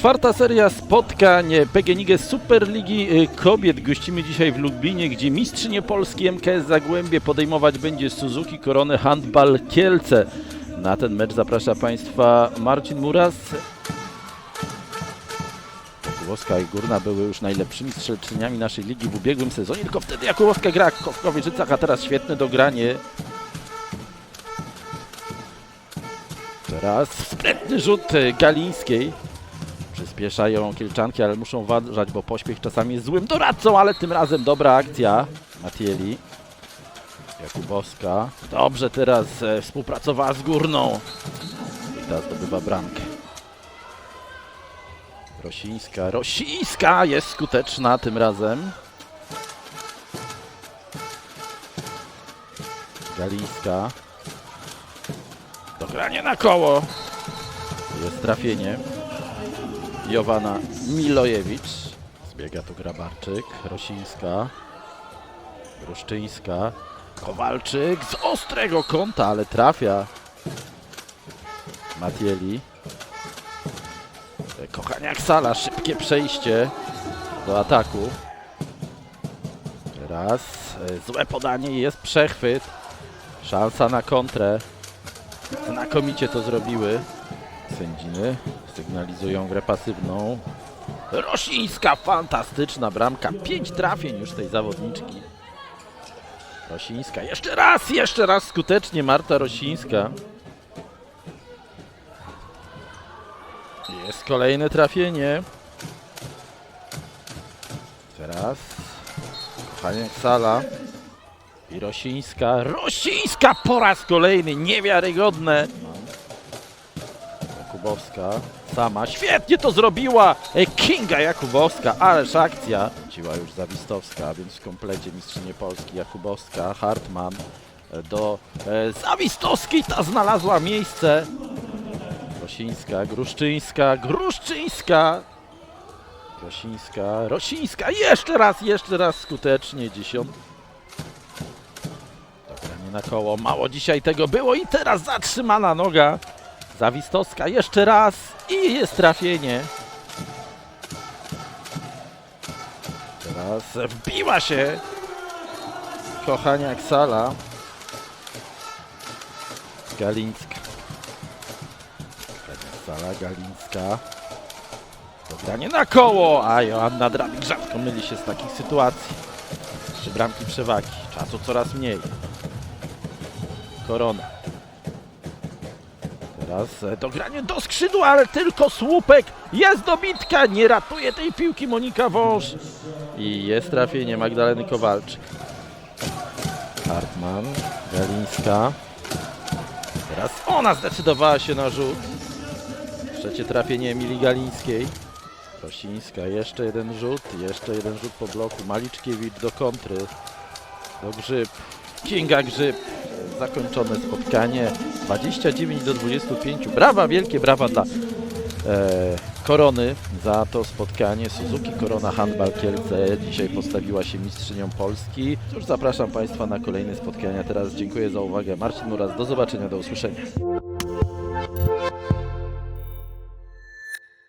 Czwarta seria spotkań PGNiG Superligi y, Kobiet. Gościmy dzisiaj w Lublinie, gdzie mistrzynie Polski MKS Zagłębie podejmować będzie Suzuki Korony Handball Kielce. Na ten mecz zaprasza Państwa Marcin Muras. Jakubowska i Górna były już najlepszymi strzelczyniami naszej ligi w ubiegłym sezonie, tylko wtedy Jakubowska gra w Kowierzycach, a teraz świetne dogranie. Teraz sprytny rzut Galińskiej. Przyspieszają Kielczanki, ale muszą uważać, bo pośpiech czasami jest złym doradcą, ale tym razem dobra akcja. Matieli. Jakubowska. Dobrze teraz e, współpracowała z Górną. I teraz zdobywa bramkę. Rosińska. Rosińska jest skuteczna tym razem. Galińska. Dogranie na koło. Jest trafienie. Jowana Milojewicz. Zbiega tu Grabarczyk. Rosińska. Gruszczyńska. Kowalczyk z ostrego kąta, ale trafia. Matieli. Kochaniak Sala. Szybkie przejście do ataku. Teraz e, złe podanie jest przechwyt. Szansa na kontrę. Znakomicie to zrobiły sędziny. Sygnalizują grę pasywną. Rosińska, fantastyczna bramka. Pięć trafień już tej zawodniczki. Rosińska, jeszcze raz, jeszcze raz skutecznie Marta Rosińska. Jest kolejne trafienie. Teraz Kochaniak Sala i Rosińska. Rosińska po raz kolejny, niewiarygodne. Jakubowska. Sama świetnie to zrobiła. E, Kinga Jakubowska, ależ akcja. Ciła już Zawistowska, więc w komplecie mistrzynie Polski Jakubowska, Hartman e, do e, Zawistowskiej, ta znalazła miejsce. Rosińska, Gruszczyńska, Gruszczyńska. Rosińska, Rosińska, jeszcze raz, jeszcze raz skutecznie, dziesiąt. Na koło, mało dzisiaj tego było i teraz zatrzymana noga Zawistowska jeszcze raz i jest trafienie. Teraz wbiła się Kochaniak Sala. Galińska. Sala, Galińska. Dogranie na koło, a Joanna Drabik rzadko myli się z takich sytuacji. Trzy bramki przewagi, czasu coraz mniej. Korona. Teraz e, dogranie do skrzydła, ale tylko słupek. Jest dobitka, nie ratuje tej piłki Monika Wąż. I jest trafienie Magdaleny Kowalczyk. Hartman, Galińska. Teraz ona zdecydowała się na rzut. Trzecie trafienie Emilii Galińskiej. Rosińska, jeszcze jeden rzut, jeszcze jeden rzut po bloku. Maliczkiewicz do kontry. Do Grzyb. Kinga Grzyb. Zakończone spotkanie 29 do 25. Brawa, wielkie brawa dla e, Korony za to spotkanie. Suzuki Korona Handball Kielce dzisiaj postawiła się mistrzynią Polski. Cóż, zapraszam Państwa na kolejne spotkania. Teraz dziękuję za uwagę. Marcin Muras, do zobaczenia, do usłyszenia.